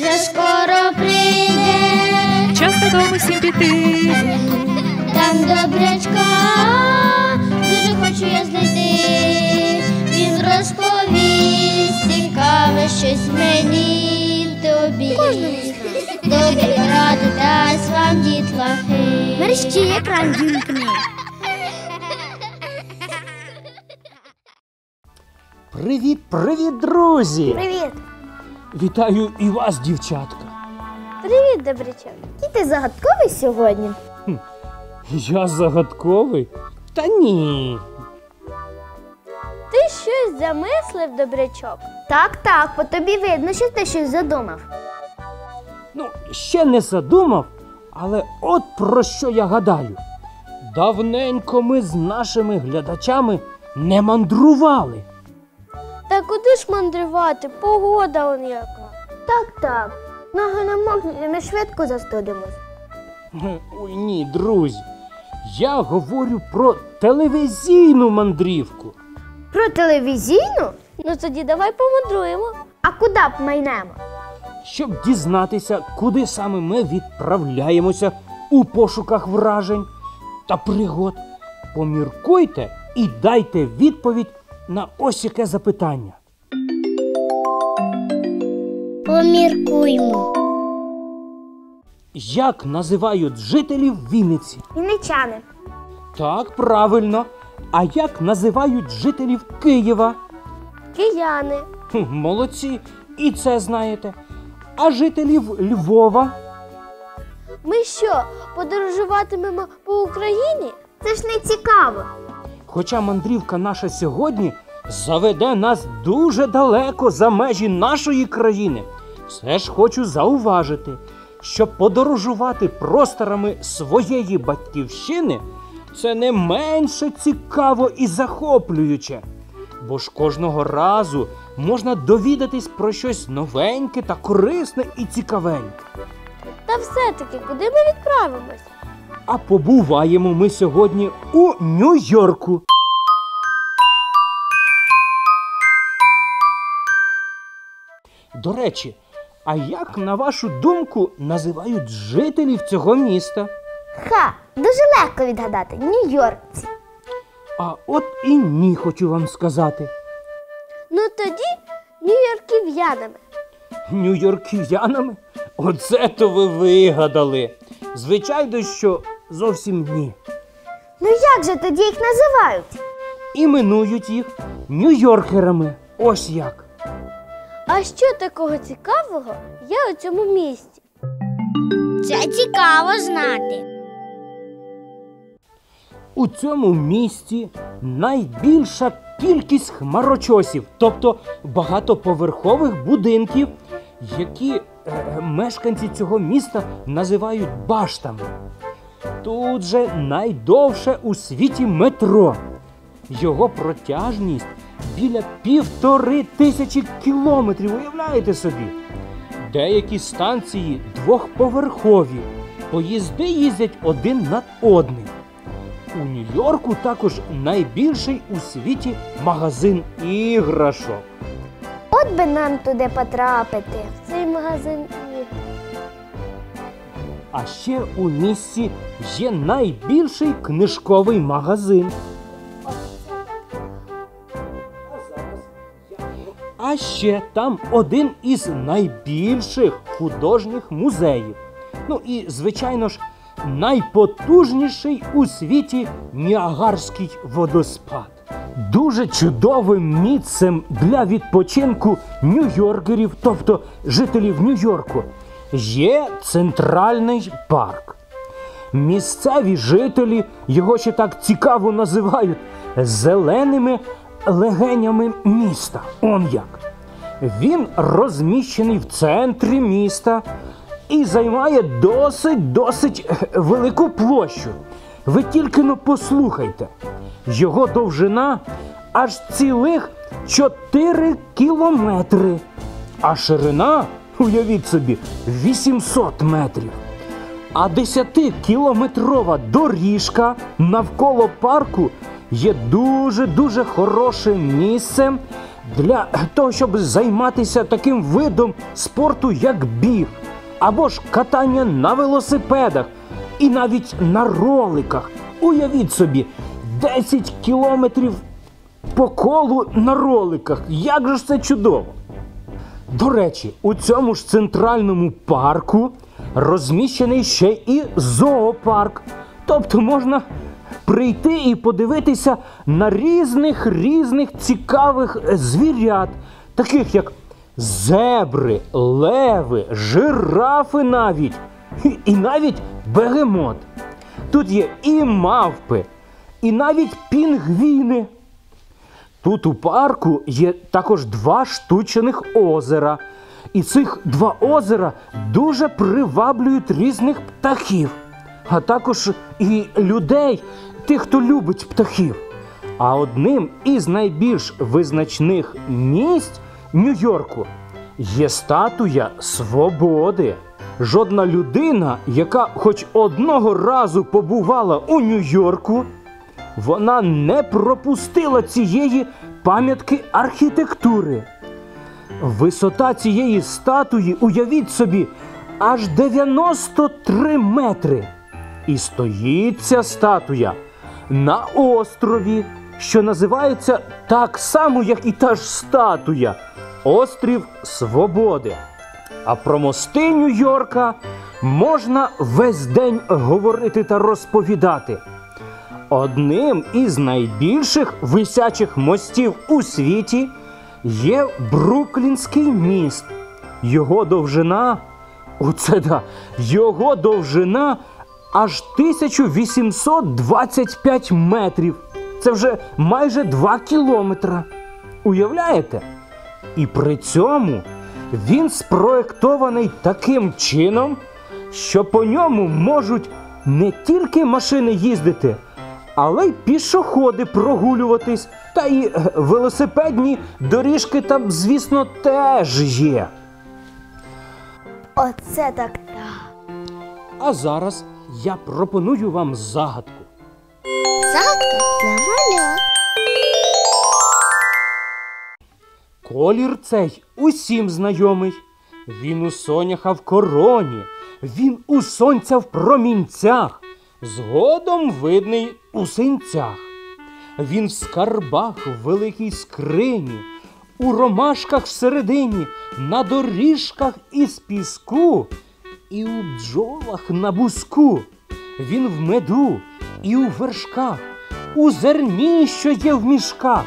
вже скоро прийде, Час додому всім піти. там добрячка, дуже хочу я знайти. Він розповість цікаве щось мені й тобі. Добрі ради дасть вам дітлахи. Мерщі екран вімкни. Привіт, привіт, друзі! Привіт. Вітаю і вас, дівчатка. Привіт, добрячок. Який ти загадковий сьогодні? Я загадковий? Та ні. Ти щось замислив, добрячок? Так, так, по тобі видно, що ти щось задумав. Ну, ще не задумав, але от про що я гадаю. Давненько ми з нашими глядачами не мандрували. Та куди ж мандрувати? Погода он яка. Так, так. Ноги не мокнуть, і ми швидко застудимось. Ой, ні, друзі. Я говорю про телевізійну мандрівку. Про телевізійну? Ну тоді давай помандруємо. А куди б майнемо? Щоб дізнатися, куди саме ми відправляємося у пошуках вражень та пригод. Поміркуйте і дайте відповідь на ось яке запитання. Поміркуймо. Як називають жителів Вінниці? Вінничани. Так, правильно. А як називають жителів Києва? Кияни. Хм, молодці, і це знаєте. А жителів Львова? Ми що, подорожуватимемо по Україні? Це ж не цікаво. Хоча мандрівка наша сьогодні заведе нас дуже далеко за межі нашої країни, все ж хочу зауважити, що подорожувати просторами своєї батьківщини це не менше цікаво і захоплююче. Бо ж кожного разу можна довідатись про щось новеньке та корисне і цікавеньке. Та все-таки, куди ми відправимось? А побуваємо ми сьогодні у Нью-Йорку. До речі, а як на вашу думку називають жителів цього міста? Ха, дуже легко відгадати. Нью-Йоркці. А от і ні, хочу вам сказати. Ну тоді нью-йорків'янами. Нью-Йорків'янами? Оце то ви вигадали. Звичайно, що зовсім ні. Ну як же тоді їх називають? Іменують їх нью-йоркерами. Ось як. А що такого цікавого є у цьому місті? Це цікаво знати. У цьому місті найбільша кількість хмарочосів, тобто багатоповерхових будинків, які мешканці цього міста називають баштами. Тут же найдовше у світі метро. Його протяжність біля півтори тисячі кілометрів, уявляєте собі? Деякі станції двохповерхові. Поїзди їздять один над одним. У Нью-Йорку також найбільший у світі магазин іграшок. От би нам туди потрапити. В цей магазин. А ще у місті є найбільший книжковий магазин. А ще там один із найбільших художніх музеїв. Ну і, звичайно ж, найпотужніший у світі Ніагарський водоспад. Дуже чудовим місцем для відпочинку нью-йоркерів, тобто жителів Нью-Йорку, є центральний парк. Місцеві жителі його ще так цікаво називають зеленими легенями міста. Он як. Він розміщений в центрі міста і займає досить досить е, велику площу. Ви тільки но послухайте. Його довжина аж цілих 4 кілометри, а ширина, уявіть собі, 800 метрів. А 10-кілометрова доріжка навколо парку є дуже-дуже хорошим місцем для того, щоб займатися таким видом спорту, як біг, або ж катання на велосипедах і навіть на роликах. Уявіть собі, 10 кілометрів по колу на роликах. Як же ж це чудово! До речі, у цьому ж центральному парку розміщений ще і зоопарк. Тобто можна прийти і подивитися на різних різних цікавих звірят, таких як зебри, леви, жирафи навіть, і навіть бегемот. Тут є і мавпи, і навіть пінгвіни. Тут у парку є також два штучених озера. І цих два озера дуже приваблюють різних птахів, а також і людей, тих, хто любить птахів. А одним із найбільш визначних місць Нью-Йорку є статуя свободи. Жодна людина, яка хоч одного разу побувала у Нью-Йорку, вона не пропустила цієї пам'ятки архітектури. Висота цієї статуї, уявіть собі, аж 93 метри. І стоїть ця статуя на острові, що називається так само, як і та ж статуя Острів Свободи. А про мости Нью-Йорка можна весь день говорити та розповідати. Одним із найбільших висячих мостів у світі є Бруклінський міст. Його довжина, оце да, його довжина аж 1825 метрів. Це вже майже 2 кілометра. Уявляєте? І при цьому він спроектований таким чином, що по ньому можуть не тільки машини їздити, але й пішоходи прогулюватись. Та й е, велосипедні доріжки там, звісно, теж є. Оце так так. А зараз я пропоную вам загадку. Загадка для малят. Колір цей усім знайомий. Він у соняха в короні, він у сонця в промінцях, згодом видний у синцях. Він в скарбах в великій скрині, у ромашках всередині, на доріжках із піску, і у бджолах на буску. Він в меду і у вершках, у зерні, що є в мішках.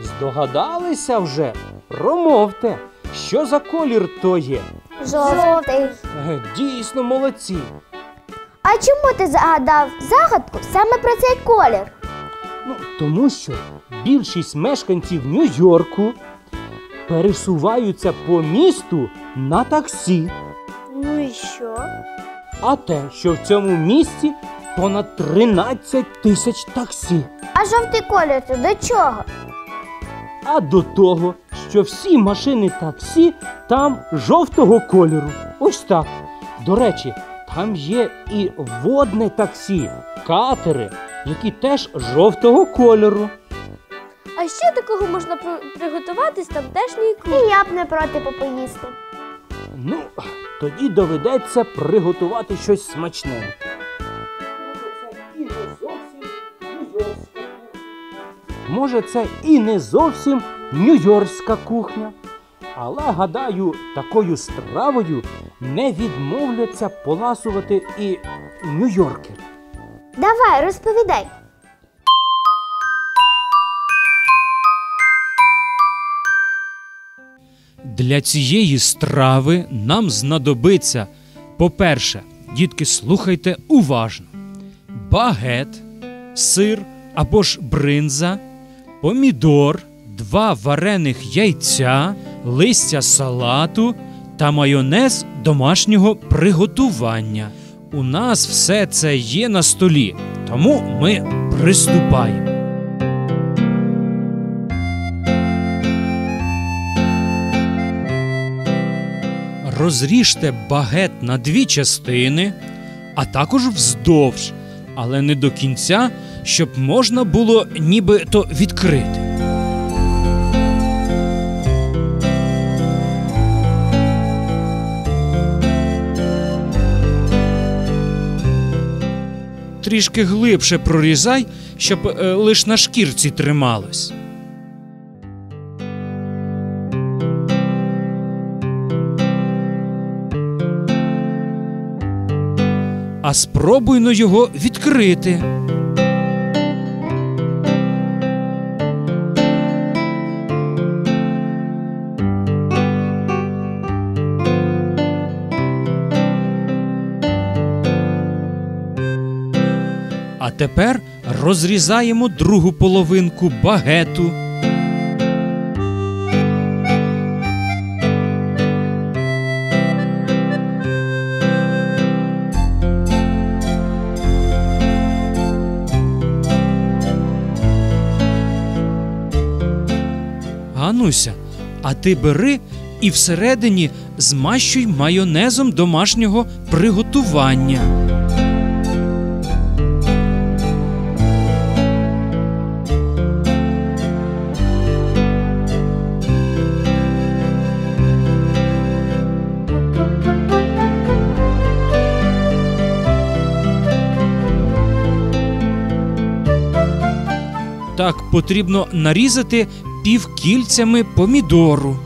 Здогадалися вже? Промовте, що за колір то є? Жовтий. Е, Дійсно молодці. А чому ти загадав загадку саме про цей колір? Ну, тому що більшість мешканців Нью-Йорку пересуваються по місту на таксі. Ну і що? А те, що в цьому місті понад 13 тисяч таксі. А жовтий колір це до чого? А до того, що всі машини таксі там жовтого кольору. Ось так. До речі, там є і водне таксі, катери, які теж жовтого кольору. А ще такого можна приготувати з тамтешньої кухні. І я б не проти попоїсти. Ну, тоді доведеться приготувати щось смачненьке. Може, це і не зовсім нью-йоркська кухня. Але, гадаю, такою стравою не відмовляться поласувати і нью-йоркери. Давай, розповідай. Для цієї страви нам знадобиться, по-перше, дітки, слухайте уважно: багет, сир або ж бринза, помідор, два варених яйця, листя салату та майонез домашнього приготування. У нас все це є на столі, тому ми приступаємо. Розріжте багет на дві частини, а також вздовж, але не до кінця, щоб можна було ніби то відкрити. Трішки глибше прорізай, щоб е, лиш на шкірці трималось. А спробуй на його відкрити. А тепер розрізаємо другу половинку багету. Гануся, а ти бери і всередині змащуй майонезом домашнього приготування. Потрібно нарізати півкільцями помідору.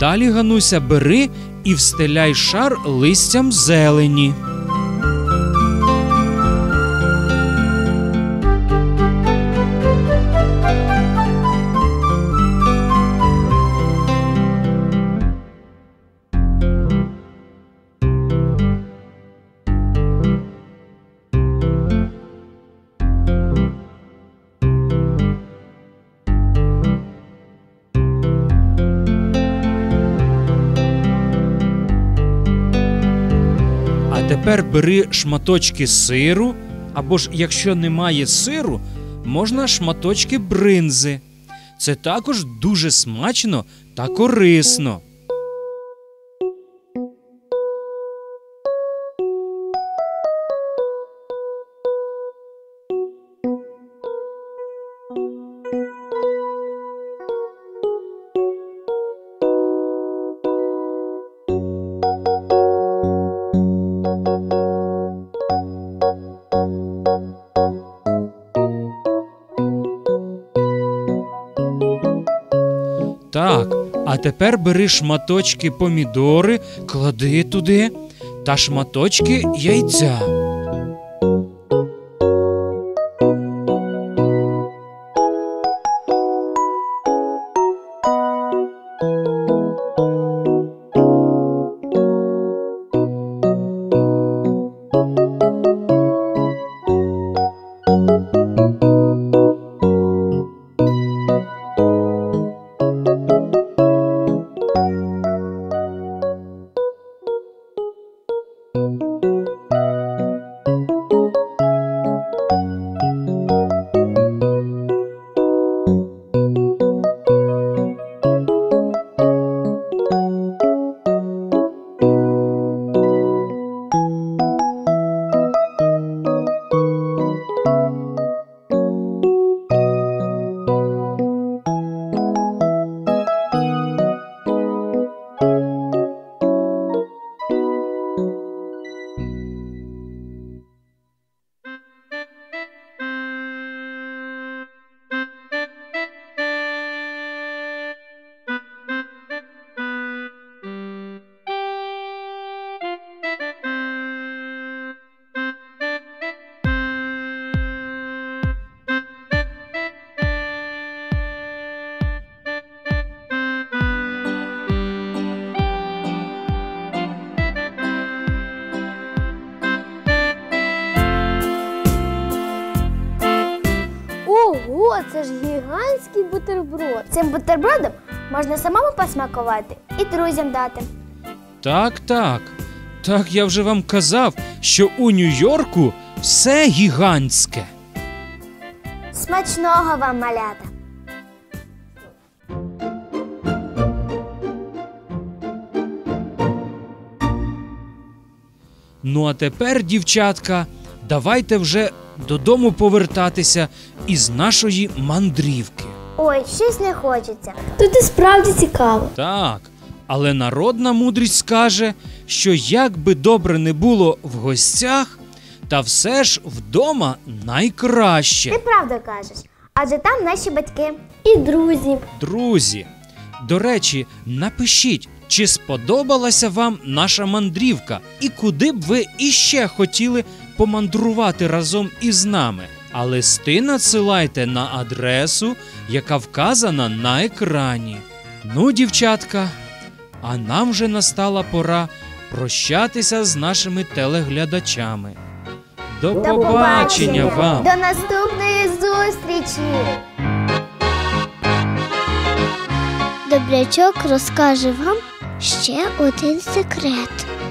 Далі Гануся бери і встеляй шар листям зелені. Тепер бери шматочки сиру, або ж якщо немає сиру, можна шматочки бринзи. Це також дуже смачно та корисно. Тепер бери шматочки помідори, клади туди та шматочки яйця. цим бутербродом можна самому посмакувати і друзям дати. Так, так. Так я вже вам казав, що у Нью-Йорку все гігантське. Смачного вам малята! Ну, а тепер, дівчатка, давайте вже додому повертатися із нашої мандрівки. Ой, щось не хочеться. Тут і справді цікаво. Так, але народна мудрість каже, що як би добре не було в гостях, та все ж вдома Ти найкраще. правду кажеш. Адже там наші батьки. І друзі. Друзі, до речі, напишіть, чи сподобалася вам наша мандрівка, і куди б ви іще хотіли помандрувати разом із нами. А листи надсилайте на адресу, яка вказана на екрані. Ну, дівчатка, а нам вже настала пора прощатися з нашими телеглядачами. До, До побачення вам! До наступної зустрічі! Добрячок розкаже вам ще один секрет.